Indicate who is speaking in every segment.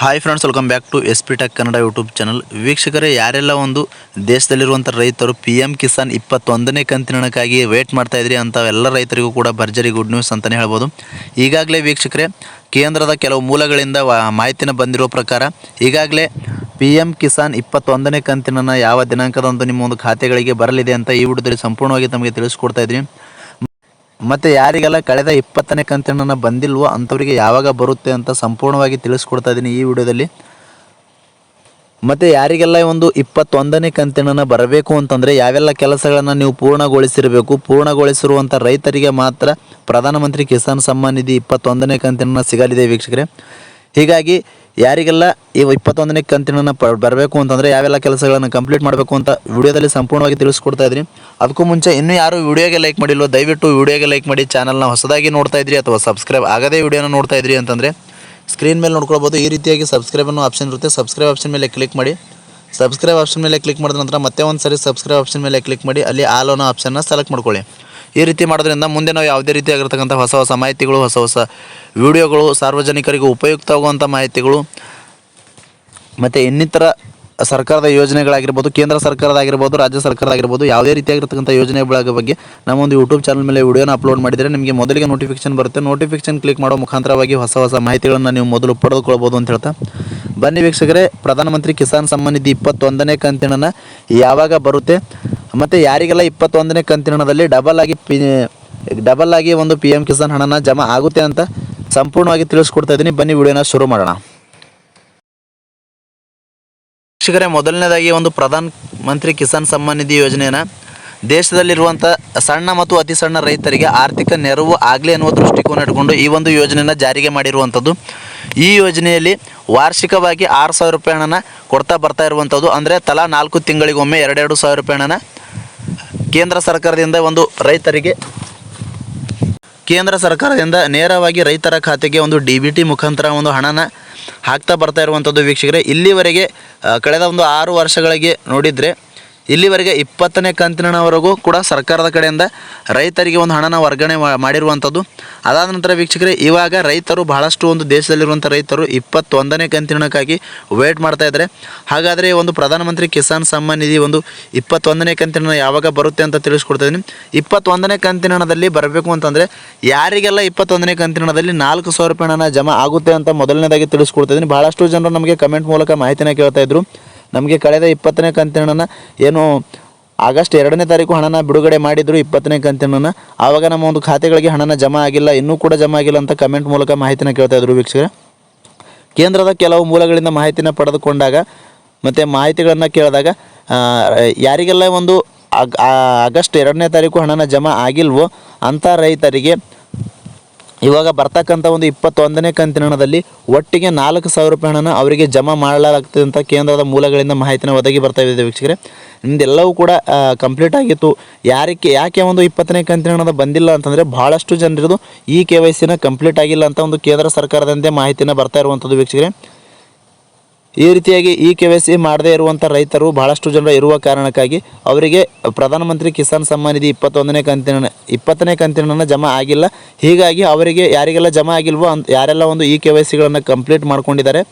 Speaker 1: Hi friends welcome back to S P tech Kannada YouTube channel ವೀಕ್ಷಕರೇ, ಯಾರೆಲ್ಲ ಒಂದು ದೇಶದಲ್ಲಿರುವಂಥ ರೈತರು ಪಿ ಎಂ ಕಿಸಾನ್ ಇಪ್ಪತ್ತೊಂದನೇ ಕಂತಿನಕ್ಕಾಗಿ ವೇಟ್ ಮಾಡ್ತಾ ಇದ್ರಿ ಎಲ್ಲ ರೈತರಿಗೂ ಕೂಡ ಭರ್ಜರಿ ಗುಡ್ ನ್ಯೂಸ್ ಅಂತಲೇ ಹೇಳ್ಬೋದು. ಈಗಾಗಲೇ ವೀಕ್ಷಕರೇ, ಕೇಂದ್ರದ ಕೆಲವು ಮೂಲಗಳಿಂದ ಮಾಹಿತಿನ ಬಂದಿರೋ ಪ್ರಕಾರ ಈಗಾಗಲೇ ಪಿ ಎಂ ಕಿಸಾನ್ ಇಪ್ಪತ್ತೊಂದನೇ ಕಂತಿನ ಯಾವ ದಿನಾಂಕದಂದು ನಿಮ್ಮ ಒಂದು ಖಾತೆಗಳಿಗೆ ಬರಲಿದೆ ಅಂತ ಈ ವಿಡಿಯೋದಲ್ಲಿ ಸಂಪೂರ್ಣವಾಗಿ ತಮಗೆ ತಿಳಿಸ್ಕೊಡ್ತಾ ಇದ್ದೀನಿ. ಮತ್ತು ಯಾರಿಗೆಲ್ಲ ಕಳೆದ ಇಪ್ಪತ್ತನೇ ಕಂತಿನ ಬಂದಿಲ್ವೋ ಅಂಥವರಿಗೆ ಯಾವಾಗ ಬರುತ್ತೆ ಅಂತ ಸಂಪೂರ್ಣವಾಗಿ ತಿಳಿಸ್ಕೊಡ್ತಾ ಇದ್ದೀನಿ ಈ ವಿಡಿಯೋದಲ್ಲಿ. ಮತ್ತು ಯಾರಿಗೆಲ್ಲ ಒಂದು ಇಪ್ಪತ್ತೊಂದನೇ ಕಂತಿನ ಬರಬೇಕು ಅಂತಂದರೆ ಯಾವೆಲ್ಲ ಕೆಲಸಗಳನ್ನು ನೀವು ಪೂರ್ಣಗೊಳಿಸಿರಬೇಕು ಪೂರ್ಣಗೊಳಿಸಿರುವಂಥ ರೈತರಿಗೆ ಮಾತ್ರ ಪ್ರಧಾನಮಂತ್ರಿ ಕಿಸಾನ್ ಸಮ್ಮಾನ್ ನಿಧಿ ಇಪ್ಪತ್ತೊಂದನೇ ಕಂತಿನ ಸಿಗಲಿದೆ ವೀಕ್ಷಕರೇ. ಹೀಗಾಗಿ ಯಾರಿಗೆಲ್ಲ ಈ ಇಪ್ಪತ್ತೊಂದನೇ ಕಂತಿನ ಬರಬೇಕು ಅಂತಂದರೆ ಯಾವೆಲ್ಲ ಕೆಲಸಗಳನ್ನು ಕಂಪ್ಲೀಟ್ ಮಾಡಬೇಕು ಅಂತ ವಿಡಿಯೋದಲ್ಲಿ ಸಂಪೂರ್ಣವಾಗಿ ತಿಳಿಸ್ಕೊಡ್ತಾ ಇದ್ದೀನಿ. ಅದಕ್ಕೂ ಮುಂಚೆ ಇನ್ನೂ ಯಾರು ವಿಡಿಯೋಗೆ ಲೈಕ್ ಮಾಡಿಲ್ವೋ, ದಯವಿಟ್ಟು ವಿಡಿಯೋಗೆ ಲೈಕ್ ಮಾಡಿ ಚಾನಲ್ನ ಹೊಸದಾಗಿ ನೋಡ್ತಾ ಇದ್ರಿ ಅಥವಾ ಸಬ್ಸ್ಕ್ರೈಬ್ ಆಗದೇ ವಿಡಿಯೋನ ನೋಡ್ತಾ ಇದ್ರಿ ಅಂತಂದರೆ ಸ್ಕ್ರೀನ್ ಮೇಲೆ ನೋಡ್ಕೊಳ್ಬೋದು. ಈ ರೀತಿಯಾಗಿ ಸಬ್ಸ್ಕ್ರೈಬ್ ಅನ್ನೋ ಆಪ್ಷನ್ ಇರುತ್ತೆ. ಸಬ್ಸ್ಕ್ರೈಬ್ ಆಪ್ಷನ್ ಮೇಲೆ ಕ್ಲಿಕ್ ಮಾಡಿ. ಸಬ್ಸ್ಕ್ರೈಬ್ ಆಪ್ಷನ್ ಮೇಲೆ ಕ್ಲಿಕ್ ಮಾಡಿದ ನಂತರ ಮತ್ತೆ ಒಂದು ಸರಿ ಸಬ್ಸ್ಕ್ರೈಬ್ ಆಪ್ಷನ್ ಮೇಲೆ ಕ್ಲಿಕ್ ಮಾಡಿ. ಅಲ್ಲಿ ಆಲ್ ಅನ್ನೋ ಆಪ್ಷನ್ನ ಸೆಲೆಕ್ಟ್ ಮಾಡ್ಕೊಳ್ಳಿ. ಈ ರೀತಿ ಮಾಡೋದ್ರಿಂದ ಮುಂದೆ ನಾವು ಯಾವುದೇ ರೀತಿಯಾಗಿರ್ತಕ್ಕಂಥ ಹೊಸ ಹೊಸ ಮಾಹಿತಿಗಳು, ಹೊಸ ಹೊಸ ವಿಡಿಯೋಗಳು, ಸಾರ್ವಜನಿಕರಿಗೆ ಉಪಯುಕ್ತವಾಗುವಂಥ ಮಾಹಿತಿಗಳು, ಮತ್ತು ಇನ್ನಿತರ ಸರ್ಕಾರದ ಯೋಜನೆಗಳಾಗಿರ್ಬೋದು, ಕೇಂದ್ರ ಸರ್ಕಾರದಾಗಿರ್ಬೋದು ರಾಜ್ಯ ಸರ್ಕಾರದಾಗಿರ್ಬೋದು ಯಾವುದೇ ರೀತಿಯಾಗಿರ್ತಕ್ಕಂಥ ಯೋಜನೆಗಳ ಬಗ್ಗೆ ನಮ್ಮ ಒಂದು ಯೂಟ್ಯೂಬ್ ಚಾನಲ್ ಮೇಲೆ ವಿಡಿಯೋನ ಅಪ್ಲೋಡ್ ಮಾಡಿದರೆ ನಿಮಗೆ ಮೊದಲಿಗೆ ನೋಟಿಫಿಕೇಶನ್ ಬರುತ್ತೆ. ನೋಟಿಫಿಕೇಶನ್ ಕ್ಲಿಕ್ ಮಾಡೋ ಮುಖಾಂತರವಾಗಿ ಹೊಸ ಹೊಸ ಮಾಹಿತಿಗಳನ್ನು ನೀವು ಮೊದಲು ಪಡೆದುಕೊಳ್ಬೋದು ಅಂತ ಹೇಳ್ತಾ. ಬನ್ನಿ ವೀಕ್ಷಕರೇ, ಪ್ರಧಾನಮಂತ್ರಿ ಕಿಸಾನ್ ಸಮ್ಮಾನ್ ನಿಧಿ ಇಪ್ಪತ್ತೊಂದನೇ ಕಂತಿನ ಯಾವಾಗ ಬರುತ್ತೆ? ಮತ್ತು ಯಾರಿಗೆಲ್ಲ ಇಪ್ಪತ್ತೊಂದನೇ ಕಂತಿನ ಹಣದಲ್ಲಿ ಡಬಲ್ ಆಗಿ ಪಿ ಡಬಲ್ ಆಗಿ ಒಂದು ಪಿ ಎಂ ಕಿಸಾನ್ ಹಣನ ಜಮಾ ಆಗುತ್ತೆ ಅಂತ ಸಂಪೂರ್ಣವಾಗಿ ತಿಳಿಸ್ಕೊಡ್ತಾ ಇದ್ದೀನಿ. ಬನ್ನಿ ವಿಡಿಯೋನ ಶುರು ಮಾಡೋಣ. ಶಿಕ್ಷಕರೇ, ಮೊದಲನೇದಾಗಿ ಒಂದು ಪ್ರಧಾನ ಮಂತ್ರಿ ಕಿಸಾನ್ ಸಮ್ಮಾನ್ ನಿಧಿ ಯೋಜನೆಯನ್ನು ದೇಶದಲ್ಲಿರುವಂಥ ಸಣ್ಣ ಮತ್ತು ಅತಿ ಸಣ್ಣ ರೈತರಿಗೆ ಆರ್ಥಿಕ ನೆರವು ಆಗಲಿ ಅನ್ನುವ ದೃಷ್ಟಿಕೋನ ಇಟ್ಕೊಂಡು ಈ ಒಂದು ಯೋಜನೆಯನ್ನು ಜಾರಿಗೆ ಮಾಡಿರುವಂಥದ್ದು. ಈ ಯೋಜನೆಯಲ್ಲಿ ವಾರ್ಷಿಕವಾಗಿ ಆರು ಸಾವಿರ ರೂಪಾಯಿ ಹಣನ ಕೊಡ್ತಾ ಬರ್ತಾ ಇರುವಂಥದ್ದು. ಅಂದರೆ ತಲಾ ನಾಲ್ಕು ತಿಂಗಳಿಗೊಮ್ಮೆ ಎರಡೆರಡು ಸಾವಿರ ರೂಪಾಯಿ ಹಣನ ಕೇಂದ್ರ ಸರ್ಕಾರದಿಂದ ಒಂದು ರೈತರಿಗೆ ಕೇಂದ್ರ ಸರ್ಕಾರದಿಂದ ನೇರವಾಗಿ ರೈತರ ಖಾತೆಗೆ ಒಂದು ಡಿ ಬಿ ಟಿ ಮುಖಾಂತರ ಒಂದು ಹಣನ ಹಾಕ್ತಾ ಬರ್ತಾ ಇರುವಂಥದ್ದು ವೀಕ್ಷಕರೇ, ಇಲ್ಲಿವರೆಗೆ ಕಳೆದ ಒಂದು ಆರು ವರ್ಷಗಳಿಗೆ ನೋಡಿದರೆ ಇಲ್ಲಿವರೆಗೆ ಇಪ್ಪತ್ತನೇ ಕಂತಿನವರೆಗೂ ಕೂಡ ಸರ್ಕಾರದ ಕಡೆಯಿಂದ ರೈತರಿಗೆ ಒಂದು ಹಣನ ವರ್ಗಾವಣೆ ಮಾಡಿರುವಂಥದ್ದು. ಅದಾದ ನಂತರ ವೀಕ್ಷಕರೇ, ಇವಾಗ ರೈತರು ಬಹಳಷ್ಟು ಒಂದು ದೇಶದಲ್ಲಿರುವಂಥ ರೈತರು ಇಪ್ಪತ್ತೊಂದನೇ ಕಂತಿನಕ್ಕಾಗಿ ವೇಟ್ ಮಾಡ್ತಾ ಇದ್ದಾರೆ. ಹಾಗಾದರೆ ಒಂದು ಪ್ರಧಾನಮಂತ್ರಿ ಕಿಸಾನ್ ಸಮ್ಮಾನ್ ನಿಧಿ ಒಂದು ಇಪ್ಪತ್ತೊಂದನೇ ಕಂತಿನ ಯಾವಾಗ ಬರುತ್ತೆ ಅಂತ ತಿಳಿಸ್ಕೊಡ್ತಾ ಇದ್ದೀನಿ. ಇಪ್ಪತ್ತೊಂದನೇ ಕಂತಿನದಲ್ಲಿ ಬರಬೇಕು ಅಂತಂದರೆ ಯಾರಿಗೆಲ್ಲ ಇಪ್ಪತ್ತೊಂದನೇ ಕಂತಿನದಲ್ಲಿ ನಾಲ್ಕು ಸಾವಿರ ರೂಪಾಯಿ ಹಣ ಜಮಾ ಆಗುತ್ತೆ ಅಂತ ಮೊದಲನೇದಾಗಿ ತಿಳಿಸ್ಕೊಡ್ತಾ ಇದ್ದೀನಿ. ಭಾಳಷ್ಟು ಜನರು ನಮಗೆ ಕಮೆಂಟ್ ಮೂಲಕ ಮಾಹಿತಿನ ಕೇಳ್ತಾ ಇದ್ರು. ನಮಗೆ ಕಳೆದ ಇಪ್ಪತ್ತನೇ ಕಂತಿನ ಏನು ಆಗಸ್ಟ್ ಎರಡನೇ ತಾರೀಕು ಹಣನ ಬಿಡುಗಡೆ ಮಾಡಿದ್ರು ಇಪ್ಪತ್ತನೇ ಕಂತಿನ ಆವಾಗ ನಮ್ಮ ಒಂದು ಖಾತೆಗಳಿಗೆ ಹಣನ ಜಮಾ ಆಗಿಲ್ಲ, ಇನ್ನೂ ಕೂಡ ಜಮಾ ಆಗಿಲ್ಲ ಅಂತ ಕಮೆಂಟ್ ಮೂಲಕ ಮಾಹಿತಿನ ಕೇಳ್ತಾ ಇದ್ರು ವೀಕ್ಷಕರೇ. ಕೇಂದ್ರದ ಕೆಲವು ಮೂಲಗಳಿಂದ ಮಾಹಿತಿನ ಪಡೆದುಕೊಂಡಾಗ ಮತ್ತು ಮಾಹಿತಿಗಳನ್ನು ಕೇಳಿದಾಗ ಯಾರಿಗೆಲ್ಲ ಒಂದು ಆಗಸ್ಟ್ ಎರಡನೇ ತಾರೀಕು ಹಣನ ಜಮಾ ಆಗಿಲ್ವೋ ಅಂಥ ರೈತರಿಗೆ ಇವಾಗ ಬರ್ತಕ್ಕಂಥ ಒಂದು ಇಪ್ಪತ್ತೊಂದನೇ ಕಂತಿನ ಹಣದಲ್ಲಿ ಒಟ್ಟಿಗೆ ನಾಲ್ಕು ಸಾವಿರ ರೂಪಾಯಿ ಹಣನ ಅವರಿಗೆ ಜಮಾ ಮಾಡಲಾಗ್ತದೆ ಅಂತ ಕೇಂದ್ರದ ಮೂಲಗಳಿಂದ ಮಾಹಿತಿನ ಒದಗಿ ಬರ್ತಾ ಇದೆ ವೀಕ್ಷಕರೇ. ನಿಮ್ದೆಲ್ಲವೂ ಕೂಡ ಕಂಪ್ಲೀಟ್ ಆಗಿತ್ತು. ಯಾರಿಗೆ, ಯಾಕೆ ಒಂದು ಇಪ್ಪತ್ತನೇ ಕಂತಿನ ಹಣದ ಬಂದಿಲ್ಲ ಅಂತಂದರೆ ಭಾಳಷ್ಟು ಜನರದು ಈ ಕೆ ವೈ ಸಿನ ಕಂಪ್ಲೀಟ್ ಆಗಿಲ್ಲ ಅಂತ ಒಂದು ಕೇಂದ್ರ ಸರ್ಕಾರದಂತೆ ಮಾಹಿತಿನ ಬರ್ತಾ ಇರುವಂಥದ್ದು ವೀಕ್ಷಕರೇ. ಈ ರೀತಿಯಾಗಿ ಈ ಕೆ ವೈ ಸಿ ಮಾಡದೇ ಇರುವಂಥ ರೈತರು ಬಹಳಷ್ಟು ಜನರು ಇರುವ ಕಾರಣಕ್ಕಾಗಿ ಅವರಿಗೆ ಪ್ರಧಾನಮಂತ್ರಿ ಕಿಸಾನ್ ಸಮ್ಮಾನ್ ನಿಧಿ ಇಪ್ಪತ್ತೊಂದನೇ ಕಂತಿನ ಇಪ್ಪತ್ತನೇ ಕಂತಿನ ಜಮಾ ಆಗಿಲ್ಲ. ಹೀಗಾಗಿ ಅವರಿಗೆ ಯಾರಿಗೆಲ್ಲ ಜಮಾ ಆಗಿಲ್ವೋ ಅಂತ ಯಾರೆಲ್ಲ ಒಂದು ಇ ಕೆ ವೈ ಸಿಗಳನ್ನು ಕಂಪ್ಲೀಟ್ ಮಾಡ್ಕೊಂಡಿದ್ದಾರೆ.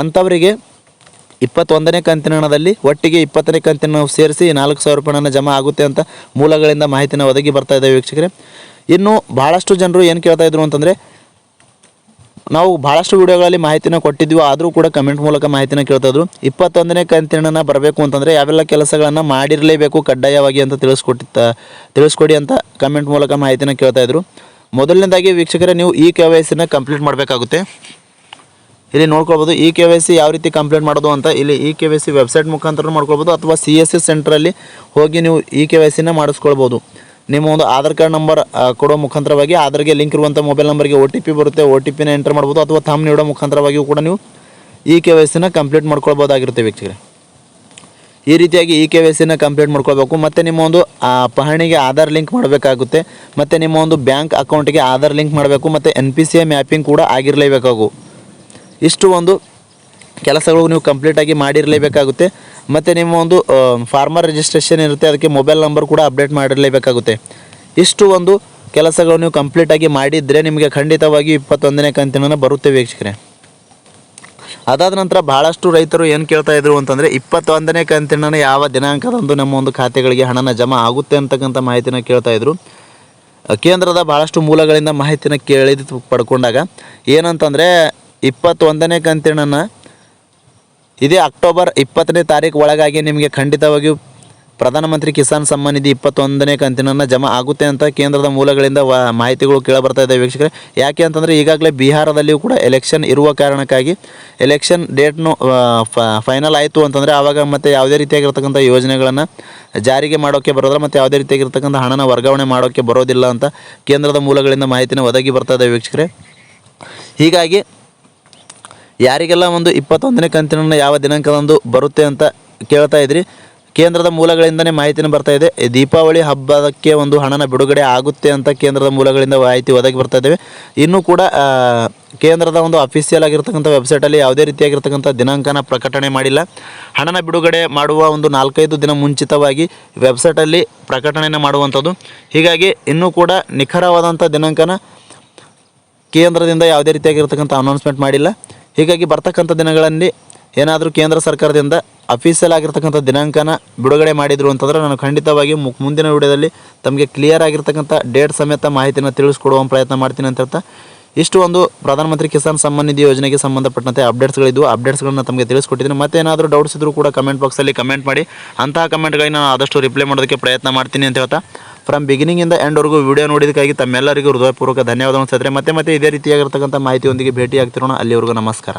Speaker 1: ಅಂಥವರಿಗೆ ಇಪ್ಪತ್ತೊಂದನೇ ಕಂತಿನದಲ್ಲಿ ಒಟ್ಟಿಗೆ ಇಪ್ಪತ್ತನೇ ಕಂತಿನ ಸೇರಿಸಿ ನಾಲ್ಕು ಸಾವಿರ ರೂಪಾಯಿನ ಜಮಾ ಆಗುತ್ತೆ ಅಂತ ಮೂಲಗಳಿಂದ ಮಾಹಿತಿನ ಒದಗಿ ಬರ್ತಾ ಇದೆ ವೀಕ್ಷಕರೇ. ಇನ್ನು ಭಾಳಷ್ಟು ಜನರು ಏನು ಕೇಳ್ತಾ ಇದ್ರು ಅಂತಂದರೆ ನಾವು ಭಾಳಷ್ಟು ವಿಡಿಯೋಗಳಲ್ಲಿ ಮಾಹಿತಿನ ಕೊಟ್ಟಿದ್ವಿ, ಆದರೂ ಕೂಡ ಕಮೆಂಟ್ ಮೂಲಕ ಮಾಹಿತಿನ ಕೇಳ್ತಾಯಿದ್ರು. ಇಪ್ಪತ್ತೊಂದನೇ ಕಂತಿನ ಬರಬೇಕು ಅಂತಂದರೆ ಯಾವೆಲ್ಲ ಕೆಲಸಗಳನ್ನು ಮಾಡಿರಲೇಬೇಕು ಕಡ್ಡಾಯವಾಗಿ ಅಂತ ತಿಳಿಸ್ಕೊಟ್ಟಿತ್ತ, ತಿಳಿಸ್ಕೊಡಿ ಅಂತ ಕಮೆಂಟ್ ಮೂಲಕ ಮಾಹಿತಿನ ಕೇಳ್ತಾಯಿದ್ರು. ಮೊದಲನೇದಾಗಿ ವೀಕ್ಷಕರೇ, ನೀವು ಈ ಕೆ ವೈ ಕಂಪ್ಲೀಟ್ ಮಾಡಬೇಕಾಗುತ್ತೆ. ಇಲ್ಲಿ ನೋಡ್ಕೊಳ್ಬೋದು ಇ ಕೆ ವೈ ಸಿ ಯಾವ ರೀತಿ ಕಂಪ್ಲೇಂಟ್ ಮಾಡೋದು ಅಂತ. ಇಲ್ಲಿ E K Y C website ಮುಖಾಂತರ ಮಾಡ್ಕೊಳ್ಬೋದು, ಅಥವಾ ಸಿ ಎಸ್ ಸಿ ಸೆಂಟ್ರಲ್ಲಿ ಹೋಗಿ ನೀವು ಇ ಕೆ ವೈ ಸಿನ ಮಾಡಿಸ್ಕೊಳ್ಬೋದು. ನಿಮ್ಮ ಒಂದು ಆಧಾರ್ ಕಾರ್ಡ್ ನಂಬರ್ ಕೊಡೋ ಮುಖಾಂತರವಾಗಿ ಆಧಾರ್ಗೆ ಲಿಂಕ್ ಇರುವಂಥ ಮೊಬೈಲ್ ನಂಬರ್ಗೆ ಒ ಟಿ ಪಿ ಬರುತ್ತೆ. ಒ ಟಿ ಪಿನ ಎಂಟರ್ ಮಾಡ್ಬೋದು ಅಥವಾ ಥಮ್ ನೀಡೋ ಮುಖಾಂತರವಾಗಿಯೂ ಕೂಡ ನೀವು ಇ ಕೆ ವೈ ಸಿನ ಕಂಪ್ಲೀಟ್ ಮಾಡ್ಕೊಳ್ಬೋದಾಗಿರುತ್ತೆ ವೀಕ್ಷಕರೇ. ಈ ರೀತಿಯಾಗಿ ಇ ಕೆ ವೈ ಸಿನ ಕಂಪ್ಲೀಟ್ ಮಾಡ್ಕೊಳ್ಬೇಕು. ಮತ್ತು ನಿಮ್ಮ ಒಂದು ಪಹಣಿಗೆ ಆಧಾರ್ ಲಿಂಕ್ ಮಾಡಬೇಕಾಗುತ್ತೆ. ಮತ್ತು ನಿಮ್ಮ ಒಂದು ಬ್ಯಾಂಕ್ ಅಕೌಂಟಿಗೆ ಆಧಾರ್ ಲಿಂಕ್ ಮಾಡಬೇಕು. ಮತ್ತು N P C A mapping ಕೂಡ ಆಗಿರಲೇಬೇಕಾಗು. ಇಷ್ಟು ಒಂದು ಕೆಲಸಗಳು ನೀವು ಕಂಪ್ಲೀಟಾಗಿ ಮಾಡಿರಲೇಬೇಕಾಗುತ್ತೆ. ಮತ್ತು ನಿಮ್ಮ ಒಂದು ಫಾರ್ಮರ್ ರಿಜಿಸ್ಟ್ರೇಷನ್ ಇರುತ್ತೆ, ಅದಕ್ಕೆ ಮೊಬೈಲ್ ನಂಬರ್ ಕೂಡ ಅಪ್ಡೇಟ್ ಮಾಡಿರಲೇಬೇಕಾಗುತ್ತೆ. ಇಷ್ಟು ಒಂದು ಕೆಲಸಗಳು ನೀವು ಕಂಪ್ಲೀಟಾಗಿ ಮಾಡಿದರೆ ನಿಮಗೆ ಖಂಡಿತವಾಗಿ ಇಪ್ಪತ್ತೊಂದನೇ ಕಂತಿನ ಬರುತ್ತೆ ವೀಕ್ಷಕರೇ. ಅದಾದ ನಂತರ ಭಾಳಷ್ಟು ರೈತರು ಏನು ಕೇಳ್ತಾ ಇದ್ರು ಅಂತಂದರೆ, ಇಪ್ಪತ್ತೊಂದನೇ ಕಂತಿನ ಯಾವ ದಿನಾಂಕದಂದು ನಮ್ಮ ಒಂದು ಖಾತೆಗಳಿಗೆ ಹಣನ ಜಮಾ ಆಗುತ್ತೆ ಅಂತಕ್ಕಂಥ ಮಾಹಿತಿನ ಕೇಳ್ತಾ ಇದ್ರು. ಕೇಂದ್ರದ ಭಾಳಷ್ಟು ಮೂಲಗಳಿಂದ ಮಾಹಿತಿನ ಕೇಳಿದ ಪಡ್ಕೊಂಡಾಗ, ಏನಂತಂದರೆ ಇಪ್ಪತ್ತೊಂದನೇ ಕಂತಿನ ಇದೇ ಅಕ್ಟೋಬರ್ ಇಪ್ಪತ್ತನೇ ತಾರೀಕು ಒಳಗಾಗಿ ನಿಮಗೆ ಖಂಡಿತವಾಗಿಯೂ ಪ್ರಧಾನಮಂತ್ರಿ ಕಿಸಾನ್ ಸಮ್ಮಾನ್ ನಿಧಿ ಇಪ್ಪತ್ತೊಂದನೇ ಕಂತಿನನ್ನು ಜಮಾ ಆಗುತ್ತೆ ಅಂತ ಕೇಂದ್ರದ ಮೂಲಗಳಿಂದ ಮಾಹಿತಿಗಳು ಕೇಳಬರ್ತಾ ಇದೆ ವೀಕ್ಷಕರೇ. ಯಾಕೆ ಅಂತಂದರೆ ಈಗಾಗಲೇ ಬಿಹಾರದಲ್ಲಿಯೂ ಕೂಡ ಎಲೆಕ್ಷನ್ ಇರುವ ಕಾರಣಕ್ಕಾಗಿ ಎಲೆಕ್ಷನ್ ಡೇಟ್ನು ಫೈನಲ್ ಆಯಿತು ಅಂತಂದರೆ ಆವಾಗ ಮತ್ತೆ ಯಾವುದೇ ರೀತಿಯಾಗಿರ್ತಕ್ಕಂಥ ಯೋಜನೆಗಳನ್ನು ಜಾರಿಗೆ ಮಾಡೋಕ್ಕೆ ಬರೋದಿಲ್ಲ ಮತ್ತು ಯಾವುದೇ ರೀತಿಯಾಗಿರ್ತಕ್ಕಂಥ ಹಣನ ವರ್ಗಾವಣೆ ಮಾಡೋಕ್ಕೆ ಬರೋದಿಲ್ಲ ಅಂತ ಕೇಂದ್ರದ ಮೂಲಗಳಿಂದ ಮಾಹಿತಿನ ಒದಗಿ ಬರ್ತಾ ಇದೆ ವೀಕ್ಷಕರೇ. ಹೀಗಾಗಿ ಯಾರಿಗೆಲ್ಲ ಒಂದು ಇಪ್ಪತ್ತೊಂದನೇ ಕಂತಿನ ಯಾವ ದಿನಾಂಕದಂದು ಬರುತ್ತೆ ಅಂತ ಕೇಳ್ತಾ ಇದ್ರಿ. ಕೇಂದ್ರದ ಮೂಲಗಳಿಂದನೇ ಮಾಹಿತಿನ ಬರ್ತಾ ಇದೆ. ದೀಪಾವಳಿ ಹಬ್ಬಕ್ಕೆ ಒಂದು ಹಣನ ಬಿಡುಗಡೆ ಆಗುತ್ತೆ ಅಂತ ಕೇಂದ್ರದ ಮೂಲಗಳಿಂದ ಮಾಹಿತಿ ಒದಗಿ ಬರ್ತಾ ಇದ್ದೇವೆ ಇನ್ನೂ ಕೂಡ ಕೇಂದ್ರದ ಒಂದು ಅಫಿಷಿಯಲ್ ಆಗಿರ್ತಕ್ಕಂಥ ವೆಬ್ಸೈಟಲ್ಲಿ ಯಾವುದೇ ರೀತಿಯಾಗಿರ್ತಕ್ಕಂಥ ದಿನಾಂಕನ ಪ್ರಕಟಣೆ ಮಾಡಿಲ್ಲ. ಹಣನ ಬಿಡುಗಡೆ ಮಾಡುವ ಒಂದು ನಾಲ್ಕೈದು ದಿನ ಮುಂಚಿತವಾಗಿ ವೆಬ್ಸೈಟಲ್ಲಿ ಪ್ರಕಟಣೆಯನ್ನು ಮಾಡುವಂಥದ್ದು. ಹೀಗಾಗಿ ಇನ್ನೂ ಕೂಡ ನಿಖರವಾದಂಥ ದಿನಾಂಕನ ಕೇಂದ್ರದಿಂದ ಯಾವುದೇ ರೀತಿಯಾಗಿರ್ತಕ್ಕಂಥ ಅನೌನ್ಸ್ಮೆಂಟ್ ಮಾಡಿಲ್ಲ. ಹೀಗಾಗಿ ಬರ್ತಕ್ಕಂಥ ದಿನಗಳಲ್ಲಿ ಏನಾದರೂ ಕೇಂದ್ರ ಸರ್ಕಾರದಿಂದ ಅಫೀಸಿಯಲ್ ಆಗಿರ್ತಕ್ಕಂಥ ದಿನಾಂಕನ ಬಿಡುಗಡೆ ಮಾಡಿದ್ರು ಅಂತಂದ್ರೆ ನಾನು ಖಂಡಿತವಾಗಿ ಮು- ಮುಂದಿನ ವಿಡಿಯೋದಲ್ಲಿ ತಮಗೆ ಕ್ಲಿಯರ್ ಆಗಿರ್ತಕ್ಕಂಥ ಡೇಟ್ ಸಮೇತ ಮಾಹಿತಿನ ತಿಳಿಸ್ಕೊಡುವ ಪ್ರಯತ್ನ ಮಾಡ್ತೀನಿ ಅಂತ ಹೇಳ್ತಾ ಇಷ್ಟು ಒಂದು ಪ್ರಧಾನಮಂತ್ರಿ ಕಿಸಾನ್ ಸಮ್ಮಾನ್ ನಿಧಿ ಯೋಜನೆಗೆ ಸಂಬಂಧಪಟ್ಟಂತೆ ಅಪ್ಡೇಟ್ಸ್ಗಳಿದ್ದು, ಅಪ್ಡೇಟ್ಸ್ಗಳನ್ನ ತಮಗೆ ತಿಳಿಸ್ಕೊಟ್ಟಿದ್ದೀನಿ. ಮತ್ತೆ ಏನಾದರೂ ಡೌಟ್ಸ್ ಇದ್ದರೂ ಕೂಡ ಕಮೆಂಟ್ ಬಾಕ್ಸಲ್ಲಿ ಕಮೆಂಟ್ ಮಾಡಿ. ಅಂತಹ ಕಮೆಂಟ್ಗಳಿಗೆ ನಾನು ಆದಷ್ಟು ರಿಪ್ಲೈ ಮಾಡೋದಕ್ಕೆ ಪ್ರಯತ್ನ ಮಾಡ್ತೀನಿ ಅಂತ ಹೇಳ್ತಾ. ಫ್ರಮ್ ಬಿಗಿನಿಂಗಿಂದ ಎಂಡ್ವರೆಗೂ ವಿಡಿಯೋ ನೋಡಿದ್ದಕ್ಕಾಗಿ ತಮ್ಮೆಲ್ಲರಿಗೂ ಹೃದಯಪೂರ್ವಕ ಧನ್ಯವಾದ ಸತ್ರೆ ಮತ್ತೆ ಮತ್ತೆ ಇದೇ ರೀತಿಯಾಗಿರ್ತಕ್ಕಂಥ ಮಾಹಿತಿಯೊಂದಿಗೆ ಭೇಟಿ ಆಗ್ತಿರೋಣ ಅಲ್ಲಿವರೆಗೂ ನಮಸ್ಕಾರ.